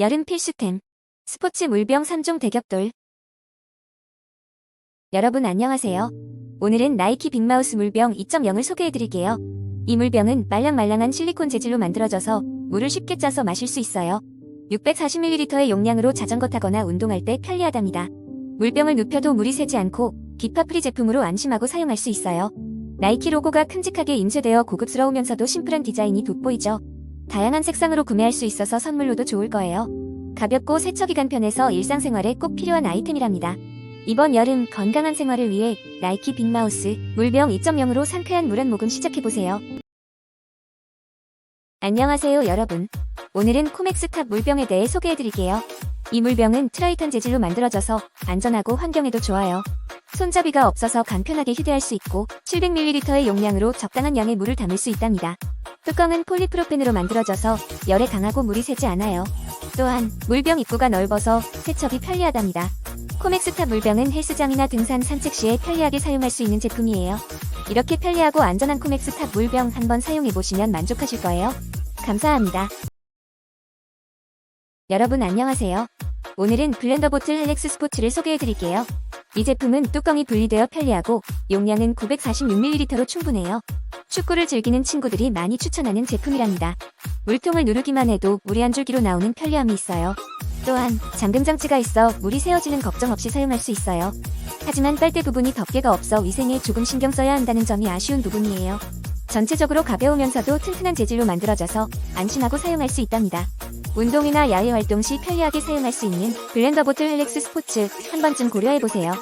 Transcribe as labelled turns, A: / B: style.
A: 여름 필수템. 스포츠 물병 3종 대격돌. 여러분 안녕하세요. 오늘은 나이키 빅마우스 물병 2.0을 소개해드릴게요. 이 물병은 말랑말랑한 실리콘 재질로 만들어져서 물을 쉽게 짜서 마실 수 있어요. 640ml의 용량으로 자전거 타거나 운동할 때 편리하답니다. 물병을 눕혀도 물이 새지 않고 기파 프리 제품으로 안심하고 사용할 수 있어요. 나이키 로고가 큼직하게 인쇄되어 고급스러우면서도 심플한 디자인이 돋보이죠. 다양한 색상으로 구매할 수 있어서 선물로도 좋을 거예요. 가볍고 세척이 간편해서 일상생활에 꼭 필요한 아이템이랍니다. 이번 여름 건강한 생활을 위해 나이키 빅마우스 물병 2.0으로 상쾌한 물 한 모금 시작해보세요. 안녕하세요 여러분. 오늘은 코맥스 탑 물병에 대해 소개해드릴게요. 이 물병은 트라이탄 재질로 만들어져서 안전하고 환경에도 좋아요. 손잡이가 없어서 간편하게 휴대할 수 있고 700ml의 용량으로 적당한 양의 물을 담을 수 있답니다. 뚜껑은 폴리프로펜으로 만들어져서 열에 강하고 물이 새지 않아요. 또한 물병 입구가 넓어서 세척이 편리하답니다. 코맥스탑 물병은 헬스장이나 등산 산책 시에 편리하게 사용할 수 있는 제품이에요. 이렇게 편리하고 안전한 코맥스탑 물병 한번 사용해보시면 만족하실 거예요. 감사합니다. 여러분 안녕하세요. 오늘은 블렌더보틀 헬렉스 스포츠를 소개해드릴게요. 이 제품은 뚜껑이 분리되어 편리하고 용량은 946ml로 충분해요. 축구를 즐기는 친구들이 많이 추천하는 제품이랍니다. 물통을 누르기만 해도 물이 한 줄기로 나오는 편리함이 있어요. 또한 잠금 장치가 있어 물이 새어지는 걱정 없이 사용할 수 있어요. 하지만 빨대 부분이 덮개가 없어 위생에 조금 신경 써야 한다는 점이 아쉬운 부분이에요. 전체적으로 가벼우면서도 튼튼한 재질로 만들어져서 안심하고 사용할 수 있답니다. 운동이나 야외 활동 시 편리하게 사용할 수 있는 블렌더 보틀 헬렉스 스포츠 한 번쯤 고려해보세요.